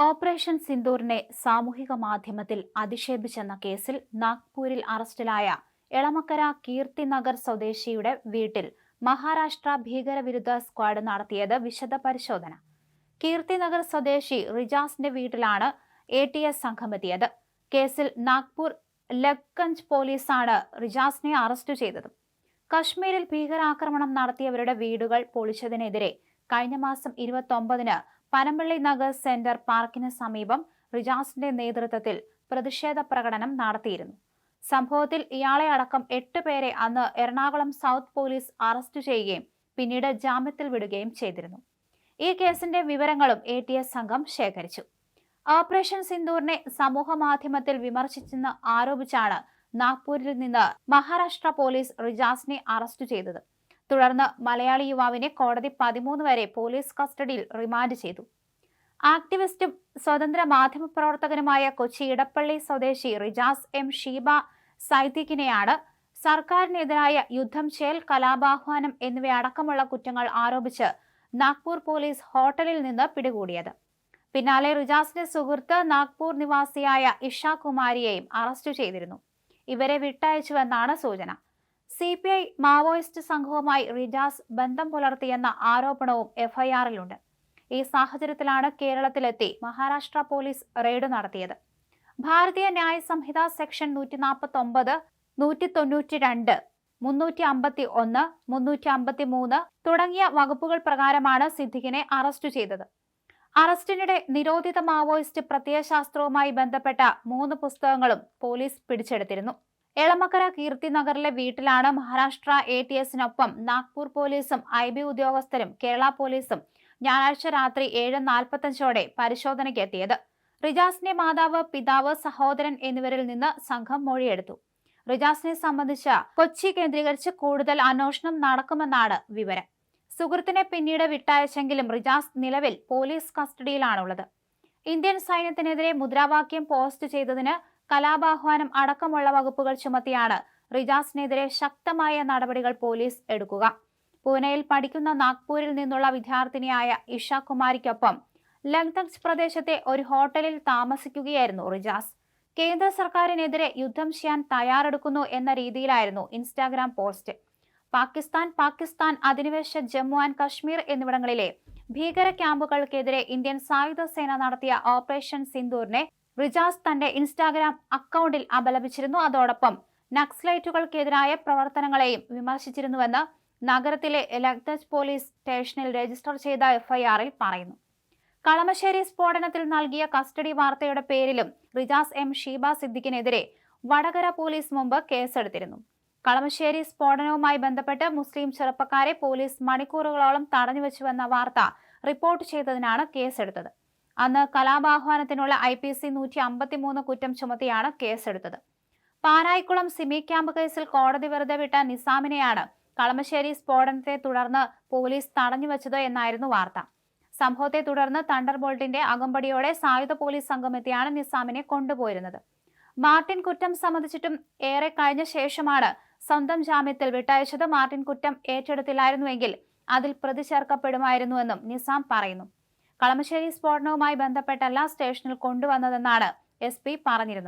Operation സിന്ദൂറിനെ സാമൂഹിക മാധ്യമത്തിൽ അധിക്ഷേപിച്ചെന്ന കേസിൽ നാഗ്പൂരിൽ അറസ്റ്റിലായ എളമക്കര കീർത്തി നഗർ സ്വദേശിയുടെ വീട്ടിൽ മഹാരാഷ്ട്ര ഭീകരവിരുദ്ധ സ്ക്വാഡ് നടത്തിയത് വിശദ പരിശോധന കീർത്തിനഗർ സ്വദേശി റിജാസിന്റെ വീട്ടിലാണ് എ ടി എസ് സംഘമെത്തിയത്. കേസിൽ നാഗ്പൂർ ലക്കഞ്ച് പോലീസാണ് റിജാസിനെ അറസ്റ്റ് ചെയ്തത്. കശ്മീരിൽ ഭീകരാക്രമണം നടത്തിയവരുടെ വീടുകൾ പൊളിച്ചതിനെതിരെ കഴിഞ്ഞ മാസം ഇരുപത്തൊമ്പതിന് പനമ്പള്ളി നഗർ സെന്റർ പാർക്കിന് സമീപം റിജാസിന്റെ നേതൃത്വത്തിൽ പ്രതിഷേധ പ്രകടനം നടത്തിയിരുന്നു. സംഭവത്തിൽ ഇയാളെ അടക്കം എട്ട് പേരെ അന്ന് എറണാകുളം സൗത്ത് പോലീസ് അറസ്റ്റ് ചെയ്യുകയും പിന്നീട് ജാമ്യത്തിൽ വിടുകയും ചെയ്തിരുന്നു. ഈ കേസിന്റെ വിവരങ്ങളും എ ടി എസ് സംഘം ശേഖരിച്ചു. ഓപ്പറേഷൻ സിന്ദൂറിനെ സമൂഹ മാധ്യമത്തിൽ വിമർശിച്ചെന്ന് ആരോപിച്ചാണ് നാഗ്പൂരിൽ നിന്ന് മഹാരാഷ്ട്ര പോലീസ് റിജാസിനെ അറസ്റ്റ് ചെയ്തത്. തുടർന്ന് മലയാളി യുവാവിനെ കോടതി പതിമൂന്ന് വരെ പോലീസ് കസ്റ്റഡിയിൽ റിമാൻഡ് ചെയ്തു. ആക്ടിവിസ്റ്റും സ്വതന്ത്ര മാധ്യമ മാധ്യമപ്രവർത്തകനുമായ കൊച്ചി ഇടപ്പള്ളി സ്വദേശി റിജാസ് എം ഷീബ സൈത്തിക്കിനെയാണ് സർക്കാരിനെതിരായ യുദ്ധം ചേൽ കലാപാഹ്വാനം എന്നിവയടക്കമുള്ള കുറ്റങ്ങൾ ആരോപിച്ച് നാഗ്പൂർ പോലീസ് ഹോട്ടലിൽ നിന്ന് പിടികൂടിയത്. പിന്നാലെ റിജാസിന്റെ സുഹൃത്ത് നാഗ്പൂർ നിവാസിയായ ഇഷ കുമാരിയെയും അറസ്റ്റ് ചെയ്തിരുന്നു. ഇവരെ വിട്ടയച്ചുവെന്നാണ് സൂചന. സി പി ഐ മാവോയിസ്റ്റ് സംഘവുമായി റിജാസ് ബന്ധം പുലർത്തിയെന്ന ആരോപണവും എഫ്ഐആറിലുണ്ട്. ഈ സാഹചര്യത്തിലാണ് കേരളത്തിലെത്തി മഹാരാഷ്ട്ര പോലീസ് റെയ്ഡ് നടത്തിയത്. ഭാരതീയ ന്യായ സംഹിത സെക്ഷൻ നൂറ്റി നാൽപ്പത്തി ഒമ്പത് നൂറ്റി തൊണ്ണൂറ്റി രണ്ട് മുന്നൂറ്റി അമ്പത്തി ഒന്ന് മുന്നൂറ്റി അമ്പത്തി മൂന്ന് തുടങ്ങിയ വകുപ്പുകൾ പ്രകാരമാണ് സിദ്ദിഖിനെ അറസ്റ്റ് ചെയ്തത്. അറസ്റ്റിനിടെ നിരോധിത മാവോയിസ്റ്റ് പ്രത്യയശാസ്ത്രവുമായി ബന്ധപ്പെട്ട മൂന്ന് പുസ്തകങ്ങളും പോലീസ് പിടിച്ചെടുത്തിരുന്നു. എളമക്കര കീർത്തിനഗറിലെ വീട്ടിലാണ് മഹാരാഷ്ട്ര എ ടി എസിനൊപ്പം നാഗ്പൂർ പോലീസും ഐ ബി ഉദ്യോഗസ്ഥരും കേരള പോലീസും ഞായറാഴ്ച രാത്രി ഏഴ് നാൽപ്പത്തഞ്ചോടെ പരിശോധനയ്ക്ക് എത്തിയത് റിജാസിന്റെ മാതാവ് പിതാവ് സഹോദരൻ എന്നിവരിൽ നിന്ന് സംഘം മൊഴിയെടുത്തു. റിജാസിനെ സംബന്ധിച്ച കൊച്ചി കേന്ദ്രീകരിച്ച് കൂടുതൽ അന്വേഷണം നടക്കുമെന്നാണ് വിവരം. സുഹൃത്തിനെ പിന്നീട് വിട്ടയച്ചെങ്കിലും റിജാസ് നിലവിൽ പോലീസ് കസ്റ്റഡിയിലാണുള്ളത്. ഇന്ത്യൻ സൈന്യത്തിനെതിരെ മുദ്രാവാക്യം പോസ്റ്റ് ചെയ്തതിന് കലാപാഹ്വാനം അടക്കമുള്ള വകുപ്പുകൾ ചുമത്തിയാണ് റിജാസിനെതിരെ ശക്തമായ നടപടികൾ പോലീസ് എടുക്കുക. പൂനെയിൽ പഠിക്കുന്ന നാഗ്പൂരിൽ നിന്നുള്ള വിദ്യാർത്ഥിനിയായ ഇഷ കുമാരിക്കൊപ്പം ലങ്തങ് പ്രദേശത്തെ ഒരു ഹോട്ടലിൽ താമസിക്കുകയായിരുന്നു റിജാസ്. കേന്ദ്ര സർക്കാരിനെതിരെ യുദ്ധം ചെയ്യാൻ തയ്യാറെടുക്കുന്നു എന്ന രീതിയിലായിരുന്നു ഇൻസ്റ്റാഗ്രാം പോസ്റ്റ്. പാകിസ്ഥാൻ പാകിസ്ഥാൻ അധിനിവേശ ജമ്മു ആൻഡ് കശ്മീർ എന്നിവിടങ്ങളിലെ ഭീകര ക്യാമ്പുകൾക്കെതിരെ ഇന്ത്യൻ സായുധ സേന നടത്തിയ ഓപ്പറേഷൻ സിന്ദൂറിനെ റിജാസ് തന്റെ ഇൻസ്റ്റാഗ്രാം അക്കൗണ്ടിൽ അപലപിച്ചിരുന്നു. അതോടൊപ്പം നക്സലൈറ്റുകൾക്കെതിരായ പ്രവർത്തനങ്ങളെയും വിമർശിച്ചിരുന്നുവെന്ന് നഗരത്തിലെ ലഗ്ദജ് പോലീസ് സ്റ്റേഷനിൽ രജിസ്റ്റർ ചെയ്ത എഫ്ഐആറിൽ പറയുന്നു. കളമശ്ശേരി സ്ഫോടനത്തിൽ നൽകിയ കസ്റ്റഡി വാർത്തയുടെ പേരിലും റിജാസ് എം. ഷീബ സിദ്ദിഖിനെതിരെ വടകര പോലീസ് മുമ്പ് കേസെടുത്തിരുന്നു. കളമശ്ശേരി സ്ഫോടനവുമായി ബന്ധപ്പെട്ട് മുസ്ലിം ചെറുപ്പക്കാരെ പോലീസ് മണിക്കൂറുകളോളം തടഞ്ഞുവെച്ചുവെന്ന വാർത്ത റിപ്പോർട്ട് ചെയ്തതിനാണ് കേസെടുത്തത്. അന്ന് കലാപാഹ്വാനത്തിനുള്ള ഐ പി സി നൂറ്റി അമ്പത്തിമൂന്ന് കുറ്റം ചുമത്തിയാണ് കേസെടുത്തത്. പാനായിക്കുളം സിമി ക്യാമ്പ് കേസിൽ കോടതി വെറുതെ വിട്ട നിസാമിനെയാണ് കളമശ്ശേരി സ്ഫോടനത്തെ തുടർന്ന് പോലീസ് തടഞ്ഞുവെച്ചത് എന്നായിരുന്നു വാർത്ത. സംഭവത്തെ തുടർന്ന് തണ്ടർ ബോൾട്ടിന്റെ അകമ്പടിയോടെ സായുധ പോലീസ് സംഘം എത്തിയാണ് നിസാമിനെ കൊണ്ടുപോയിരുന്നത്. മാർട്ടിൻ കുറ്റം സംബന്ധിച്ചിട്ടും ഏറെ കഴിഞ്ഞ ശേഷമാണ് സ്വന്തം ജാമ്യത്തിൽ വിട്ടയച്ചത് മാർട്ടിൻ കുറ്റം ഏറ്റെടുത്തില്ലായിരുന്നുവെങ്കിൽ അതിൽ പ്രതി ചേർക്കപ്പെടുമായിരുന്നുവെന്നും നിസാം പറയുന്നു. കളമശ്ശേരി സ്ഫോടനവുമായി ബന്ധപ്പെട്ടല്ല സ്റ്റേഷനിൽ കൊണ്ടുവന്നതെന്നാണ് എസ് പി പറഞ്ഞിരുന്നത്.